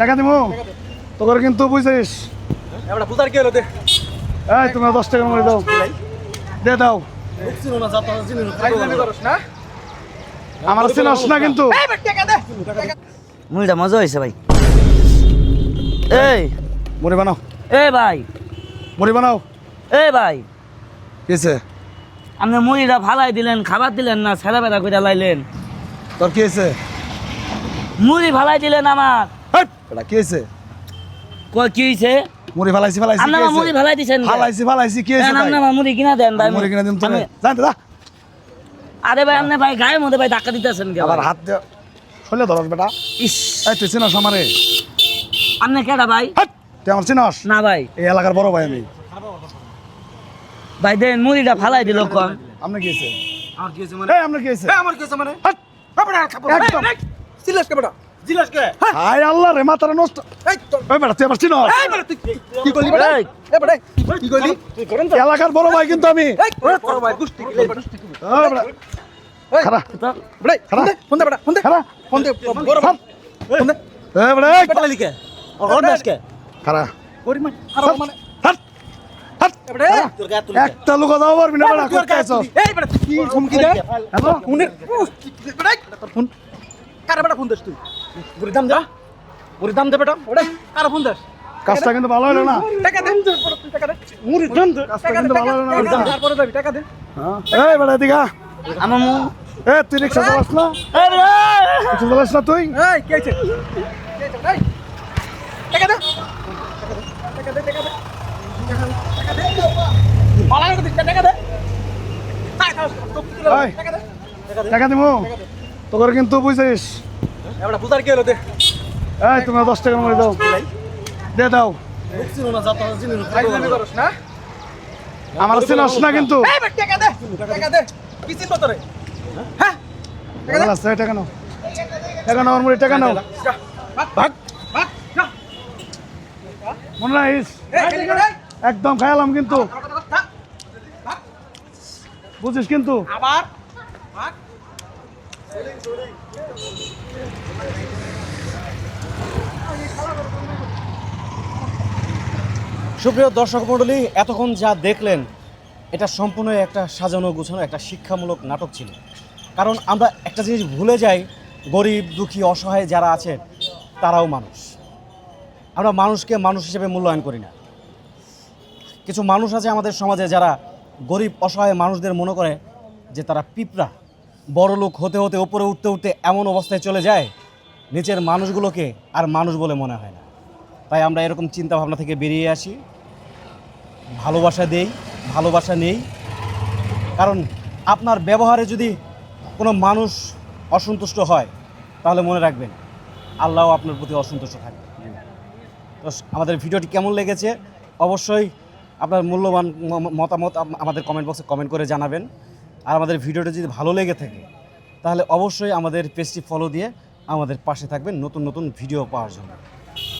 টাকা দিমু? তোর কিন্তু বুঝছিস এবার বুঝার কি এই তোমরা দশ টাকা করে দাও। দে দাও। আমার চিনস না কিন্তু। মুড়িটা মজা হয়েছে ভাই। এই। মুড়ি বানাও। এ ভাই। মুড়ি বানাও। এ ভাই। কিছে আপনি মুড়িটা ফালাই দিলেন খাবার দিলেন না ছেড়া বেড়া করে লাইলেন। তোর কি হয়েছে মুড়ি ফালাই দিলেন আমার এটা কি হয়েছে কই কি হয়েছে মুড়ি ফালাইছি ফালাইছি আপনি আমার মুড়ি ফালাই দিছেন? ফালাইছি ফালাইছি কি হয়েছে আপনি আমার মুড়ি কিনা দেন ভাই মুড়ি কিনে দিম তোরে আমি- জানতে দা আরে ভাই আপনি ভাই গায়ের মধ্যে ভাই ধাক্কা দিতেছেন কে আবার? হাত দে। শৈলে ধরস বেটা। ইস। এই তুই চিনস আমারে? আপনি কেডা ভাই? হাট! তুই আমার চিনস? না ভাই। এই এলাকার বড় ভাই আমি। ভাই দেন মুড়িটা ফালাই দিল কোন আপনি কি হয়েছে আমার কি হয়েছে মানে? এই আপনার কি হয়েছে আমার কি হয়েছে মানে? হাট! বাপড়া খাব একদম। সিলাস কে বেটা। কে হায়। আল্লাহ রে মাথাটা নষ্ট। এই বেটা তুই আমার চিনস এই বেটা তুই কি করলি বেটা? এই। বেটা কি করলি? তুই করেন তো। এলাকার বড় ভাই কিন্তু আমি। এই বড় ভাই গুষ্টি কি বেটা ওই বেটা। খারা বেটা ফোন ফোন দে বেটা ফোন দে। খারা ফোন দে বড় ভাই ফোন দে। এই বেটা বেটা লিখে। ওর দেশকে খারা পরিমাণ। মানে। হাট হাট এ বেটা তোর গায়ে তুলি একটা লোক দাও পারবি না বেটা তোর করতে এই বেটা কি হুমকি দে হ্যালো? ফোনের বেটা ফোন। কারে বেটা ফোন দিস তুই? বুড়ি দাম দে বুড়ি দাম দে বেটা ওরে কারে ফোন দিস? কাজটা কিন্তু ভালো হলো না। টাকা দে। টাকা দে। মুড়ি দাম দে। কাজটা কিন্তু ভালো হলো না। বেটা। তারপরে যাবি টাকা দে। এই বেটা এদিকে আমার মু এ তুই রিক্সা চালাস না? এই রে! রিক্সা চালাস না তুই? এই কে আছে? কে আছে? এই। টাকা দে। টাকা দে টাকা দে টাকা দে মালা করে টাকা দে। তাই তাই এই। টাকা দে। টাকা দিমু। তোর কিন্তু বুঝছিস এবারে বুঝার কি হলো দে? এই তোমরা দশ টাকা করে দাও। দে দাও। আমার চিনস না কিন্তু। টাকা হ্যাঁ? টাকা নাও। টাকা আমার টাকা ভাগ। মনে রাখিস? একদম খায়ালাম কিন্তু। বুঝিস কিন্তু। আবার। সুপ্রিয় দর্শক মণ্ডলী, এতক্ষণ যা দেখলেন, এটা সম্পূর্ণ একটা সাজানো গুছানো একটা শিক্ষামূলক নাটক ছিল। কারণ আমরা একটা জিনিস ভুলে যাই, গরিব, দুঃখী, অসহায় যারা আছে, তারাও মানুষ। আমরা মানুষকে মানুষ হিসেবে মূল্যায়ন করি না। কিছু মানুষ আছে আমাদের সমাজে যারা গরিব, অসহায় মানুষদের মনে করে যে তারা পিঁপড়া। বড় লোক হতে হতে ওপরে উঠতে উঠতে এমন অবস্থায় চলে যায়, নিচের মানুষগুলোকে আর মানুষ বলে মনে হয় না। তাই আমরা এরকম চিন্তা ভাবনা থেকে বেরিয়ে আসি। ভালোবাসা দেই, ভালোবাসা নেই। কারণ আপনার ব্যবহারে যদি কোনো মানুষ অসন্তুষ্ট হয়, তাহলে মনে রাখবেন আল্লাহও আপনার প্রতি অসন্তুষ্ট থাকবে। তো আমাদের ভিডিওটি কেমন লেগেছে? অবশ্যই আপনার মূল্যবান মতামত আমাদের কমেন্ট বক্সে কমেন্ট করে জানাবেন। আর আমাদের ভিডিওটা যদি ভালো লেগে থাকে, তাহলে অবশ্যই আমাদের পেজটি ফলো দিয়ে আমাদের পাশে থাকবেন নতুন নতুন ভিডিও পাওয়ার জন্য।